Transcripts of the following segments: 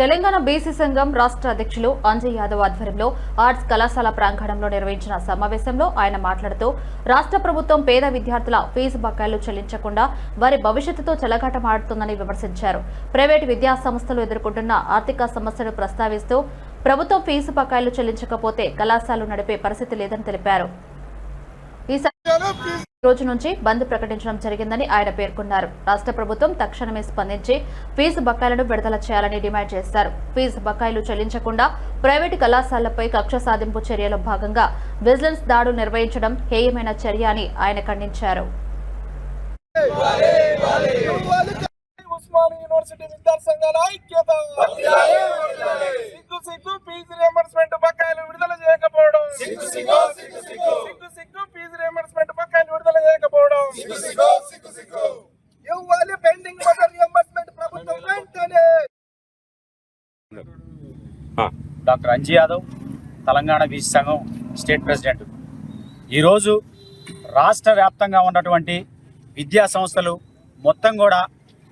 Telangana BC సంఘం రాష్ట్ర అధ్యక్షులు అంజయ్ యాదవ్ ఆధ్వర్యంలో ఆర్ట్స్ కళాశాల ప్రాంగణంలో నిర్వహించిన సమావేశంలో ఆయన మాట్లాడుతూ రాష్ట్ర ప్రభుత్వం పేద విద్యార్థుల ఫీజు బకాయిలు చెల్లించకుండా వారి భవిష్యత్తుతో చెలగాటమాడుతుందని విమర్శించారు. ప్రైవేటు విద్యా సంస్థలు ఎదుర్కొంటున్న ఆర్థిక సమస్యను ప్రస్తావిస్తూ ప్రభుత్వం ఫీజు బకాయిలు చెల్లించకపోతే కళాశాలలు నడిపే పరిస్థితి లేదని తెలిపారు. రోజు నుంచి బంద్ ప్రకటించడం జరిగిందని ఆయన పేర్కొన్నారు. రాష్ట్ర ప్రభుత్వం తక్షణమే స్పందించి ఫీజు బకాయిలను విడుదల చేయాలని డిమాండ్ చేశారు ఫీజు బకాయిలు చెల్లించకుండా ప్రైవేటు కళాశాలలపై కక్ష సాధింపు చర్యలో భాగంగా విజిలెన్స్ దాడులు నిర్వహించడం హేయమైన చర్య అని ఆయన ఖండించారు. యూనివర్సిటీ విద్యార్థి సంఘాల ఐక్యత! సిగ్గు సిగ్గు ఫీజు రియంబర్స్మెంట్ బకాయిలు విడుదల చేయకపోవడం సిగ్గు సిగ్గు ఫీజు రియంబర్స్మెంట్ బకాయిలు విడుదల చేయకపోవడం ఇవ్వాలి పెండింగ్ బకాయి రియంబర్స్మెంట్ ప్రభుత్వం వెంటనే డాక్టర్ అంజీ యాదవ్ తెలంగాణ బీసీ సంఘం స్టేట్ ప్రెసిడెంట్ ఈరోజు రాష్ట్ర వ్యాప్తంగా ఉన్నటువంటి విద్యా సంస్థలు మొత్తం కూడా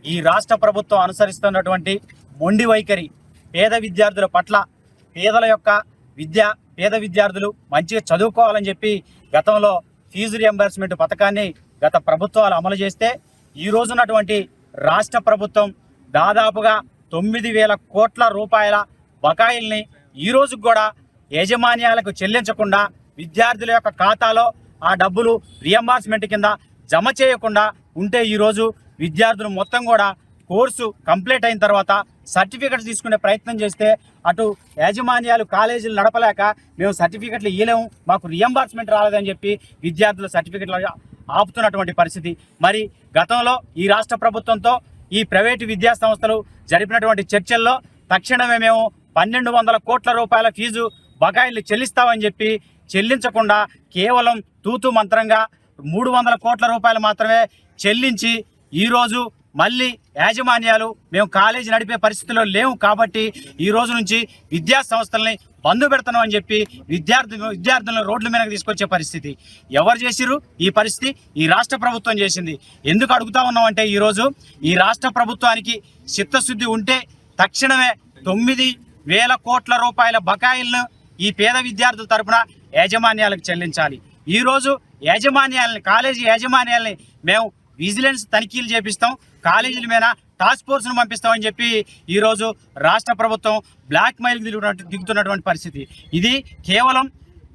ఈ రాష్ట్ర ప్రభుత్వం అనుసరిస్తున్నటువంటి మొండి వైఖరి పేద విద్యార్థుల పట్ల పేదల యొక్క విద్య పేద విద్యార్థులు మంచిగా చదువుకోవాలని చెప్పి గతంలో ఫీజు రియంబర్స్మెంట్ పథకాన్ని గత ప్రభుత్వాలు అమలు చేస్తే ఈ రోజున్నటువంటి రాష్ట్ర ప్రభుత్వం దాదాపుగా తొమ్మిది వేల కోట్ల రూపాయల బకాయిల్ని ఈ రోజు కూడా యాజమాన్యాలకు చెల్లించకుండా విద్యార్థుల యొక్క ఖాతాలో ఆ డబ్బులు రియంబర్స్మెంట్ కింద జమ చేయకుండా ఉంటే ఈరోజు విద్యార్థులు మొత్తం కూడా కోర్సు కంప్లీట్ అయిన తర్వాత సర్టిఫికెట్స్ తీసుకునే ప్రయత్నం చేస్తే అటు యాజమాన్యాలు కాలేజీలు నడపలేక మేము సర్టిఫికెట్లు ఇవ్వలేము మాకు రియంబర్స్మెంట్ రాలేదని చెప్పి విద్యార్థుల సర్టిఫికెట్లు ఆపుతున్నటువంటి పరిస్థితి. మరి గతంలో ఈ రాష్ట్ర ప్రభుత్వంతో ఈ ప్రైవేటు విద్యా సంస్థలు జరిపినటువంటి చర్చల్లో తక్షణమే మేము పన్నెండు వందల కోట్ల రూపాయల ఫీజు బకాయిలు చెల్లిస్తామని చెప్పి చెల్లించకుండా కేవలం తూతు మంత్రంగా మూడు వందల కోట్ల రూపాయలు మాత్రమే చెల్లించి ఈరోజు మళ్ళీ యాజమాన్యాలు మేము కాలేజీ నడిపే పరిస్థితిలో లేవు కాబట్టి ఈ రోజు నుంచి విద్యా సంస్థల్ని బంధు పెడతాను అని చెప్పి విద్యార్థి విద్యార్థులను రోడ్ల మీదకి తీసుకొచ్చే పరిస్థితి. ఎవరు చేసిరు ఈ పరిస్థితి ఈ రాష్ట్ర ప్రభుత్వం చేసింది. ఎందుకు అడుగుతా ఉన్నామంటే ఈరోజు ఈ రాష్ట్ర ప్రభుత్వానికి చిత్తశుద్ధి ఉంటే తక్షణమే తొమ్మిది వేల కోట్ల రూపాయల బకాయిలను ఈ పేద విద్యార్థుల తరపున యాజమాన్యాలకు చెల్లించాలి. ఈరోజు యాజమాన్యాలని కాలేజీ యాజమాన్యాలని మేము విజిలెన్స్ తనిఖీలు చేపిస్తాం. కాలేజీల మీద టాస్క్ ఫోర్స్ను పంపిస్తామని చెప్పి ఈరోజు రాష్ట్ర ప్రభుత్వం బ్లాక్ మెయిల్ దిగుతున్నటువంటి పరిస్థితి. ఇది కేవలం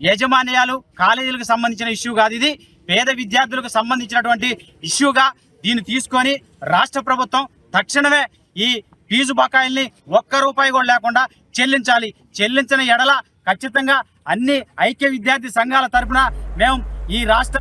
యాజమాన్యాలు కాలేజీలకు సంబంధించిన ఇష్యూ కాదు ఇది పేద విద్యార్థులకు సంబంధించినటువంటి ఇష్యూగా దీన్ని తీసుకొని రాష్ట్ర ప్రభుత్వం తక్షణమే ఈ ఫీజు బకాయిల్ని ఒక్క రూపాయి కూడా లేకుండా చెల్లించాలి. చెల్లించిన ఎడల ఖచ్చితంగా అన్ని ఐక్య విద్యార్థి సంఘాల తరపున మేము ఈ రాష్ట్ర